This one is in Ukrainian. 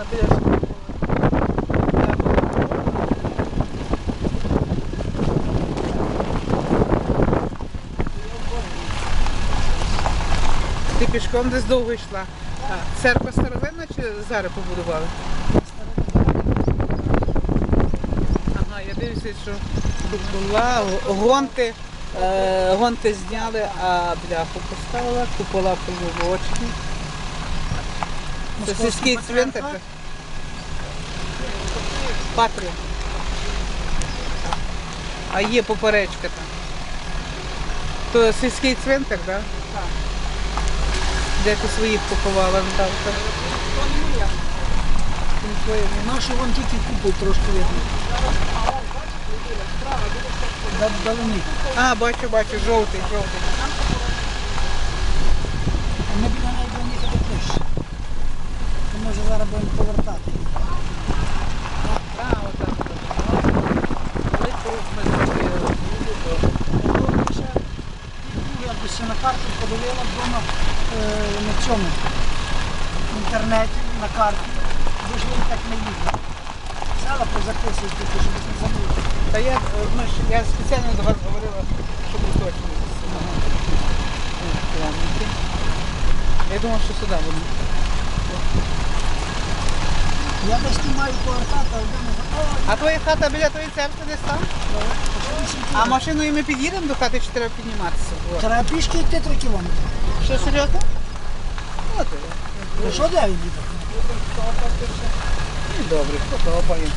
на біля. Ти пішком десь довго йшла. А, церква старовинна чи зараз побудували? Ага, я дивлюся, що була, гонти, е, гонти зняли, а бляху поставила, купола позолочені. Це сільський цвинтар. же? Патрія. А є поперечка там. То сільський цвинтар, так? Да? Так. Де ти своїх поховала, Наталка? Нашу вон тільки купол трошки видно. А, бачу, бачу, жовтий, жовтий. Ми біля неї будемо їхати ближче. Ми зараз будемо повертати. Ну, Якби ще на карту подивила вдома е, на цьому в інтернеті, на карті, ж він так не їхав. Взяла позаписую тільки, щоб не забути. Та я, е, ми я спеціально до вас говорила, щоб ви точно. Я думав, що сюди буде. Я десь маю повертати, а вдома за А твоя хата біля твоєї церкви десь там? А машиною ми під'їдемо до хати, чи треба підніматися? О. Треба пішки йти 3 кілометри. Що, серйозно? От, Ну що де він їде? ну, добре, потопаємо.